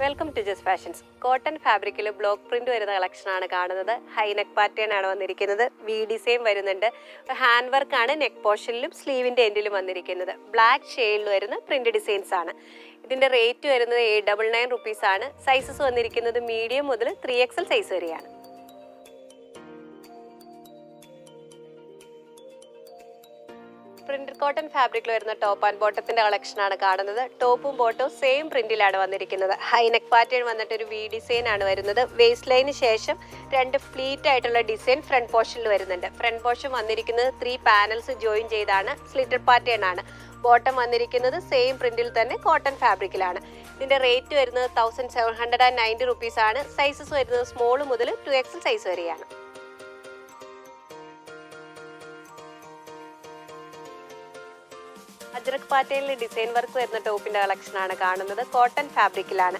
Welcome to Jas fashions cotton ഫാബ്രിക്കിൽ block print വരുന്ന കളക്ഷനാണ് കാണുന്നത്. ഹൈ നെക്ക് പാറ്റേൺ ആണ് വന്നിരിക്കുന്നത്. വി ഡിസൈൻ വരുന്നുണ്ട്. ഹാൻഡ് വർക്ക് ആണ്. നെക്ക് പോർഷനിലും സ്ലീവിന്റെ എൻഡിലും വന്നിരിക്കുന്നത്. ബ്ലാക്ക് ഷെയ്ഡിൽ വരുന്ന പ്രിന്റ് ഡിസൈൻസ് ആണ്. ഇതിന്റെ റേറ്റ് വരുന്നത് എയ്റ്റ് ഡബിൾ നയൻ റുപ്പീസ് ആണ്. സൈസസ് വന്നിരിക്കുന്നത് മീഡിയം മുതൽ ത്രീ എക്സൽ സൈസ് വരെയാണ്. പ്രിന്റഡ് കോട്ടൺ ഫാബ്രിക്കിൽ വരുന്ന ടോപ്പ് ആൻഡ് ബോട്ടത്തിന്റെ കളക്ഷൻ ആണ് കാണുന്നത്. ടോപ്പും ബോട്ടവും സെയിം പ്രിന്റിലാണ് വന്നിരിക്കുന്നത്. ഹൈനെക്ക് പാറ്റേൺ വന്നിട്ട് ഒരു വി ഡിസൈൻ ആണ് വരുന്നത്. വേസ്റ്റ് ലൈന് ശേഷം രണ്ട് ഫ്ലീറ്റ് ആയിട്ടുള്ള ഡിസൈൻ ഫ്രണ്ട് പോർഷനിൽ വരുന്നുണ്ട്. ഫ്രണ്ട് പോർഷൻ വന്നിരിക്കുന്നത് ത്രീ പാനൽസ് ജോയിൻ ചെയ്താണ്. സ്ലിറ്റർ പാറ്റേൺ ആണ്. ബോട്ടം വന്നിരിക്കുന്നത് സെയിം പ്രിന്റിൽ തന്നെ കോട്ടൺ ഫാബ്രിക്കിലാണ് ഇതിന്റെ റേറ്റ് വരുന്നത് thousand seven hundred and ninety rupees ആണ്. സൈസസ് വരുന്നത് സ്മോൾ മുതൽ ടു എക്സൽ സൈസ് വരെയാണ്. അജ്രക് പാറ്റേണിൽ ഡിസൈൻ വർക്ക് വരുന്ന ടോപ്പിന്റെ കളക്ഷൻ ആണ് കാണുന്നത്. കോട്ടൺ ഫാബ്രിക്കിലാണ്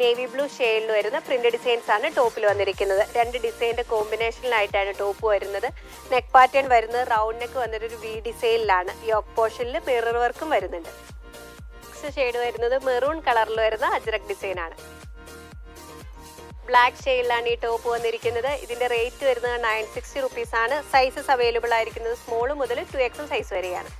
നേവി ബ്ലൂ ഷെയ്ഡിൽ വരുന്ന പ്രിന്റ് ഡിസൈൻസ് ആണ് ടോപ്പിൽ വന്നിരിക്കുന്നത്. രണ്ട് ഡിസൈനിന്റെ കോമ്പിനേഷനിലായിട്ടാണ് ടോപ്പ് വരുന്നത്. നെക്ക് പാറ്റേൺ വരുന്നത് റൗണ്ട് നെക്ക് വന്നിട്ട് ഒരു വി ഡിസൈനിലാണ് യോക്ക് പോർഷനിൽ മിറർ വർക്കും വരുന്നുണ്ട്. ഷെയ്ഡ് വരുന്നത് മെറൂൺ കളറിൽ വരുന്ന അജ്രക് ഡിസൈൻ ആണ്. ബ്ലാക്ക് ഷെയ്ഡിലാണ് ഈ ടോപ്പ് വന്നിരിക്കുന്നത്. ഇതിന്റെ റേറ്റ് വരുന്നത് നയൻ സിക്സ്റ്റി റുപ്പീസ് ആണ്. സൈസസ് അവൈലബിൾ ആയിരിക്കുന്നത് സ്മോൾ മുതൽ ടു എക്സൽ സൈസ് വരെയാണ്.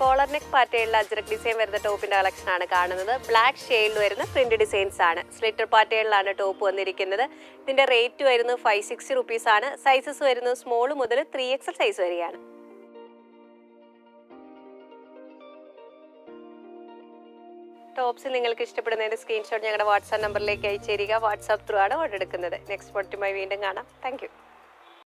കോളർ നെക്ക് പാറ്റേണിൽ അജ്രക് ഡിസൈൻ വരുന്ന ടോപ്പിന്റെ കളക്ഷൻ ആണ് കാണുന്നത്. ബ്ലാക്ക് ഷെയ്ഡിൽ വരുന്ന പ്രിന്റ് ഡിസൈൻസ് ആണ്. സ്ലിറ്റർ പാറ്റേണിലാണ് ടോപ്പ് വന്നിരിക്കുന്നത്. ഇതിന്റെ റേറ്റ് വരുന്നത് ഫൈവ് സിക്സ്റ്റി റുപ്പീസ് ആണ്. സൈസസ് വരുന്നത് സ്മോൾ മുതൽ ത്രീ എക്സൽ സൈസ് വരെയാണ്. ടോപ്സ് നിങ്ങൾക്ക് ഇഷ്ടപ്പെടുന്നതിന്റെ സ്ക്രീൻഷോട്ട് ഞങ്ങളുടെ വാട്സാപ്പ് നമ്പറിലേക്ക് അയച്ചു തരിക. വാട്സാപ്പ് ത്രൂ ആണ് ഓർഡർ എടുക്കുന്നത്. നെക്സ്റ്റ് പൊട്ടുമായി വീണ്ടും കാണാം. താങ്ക്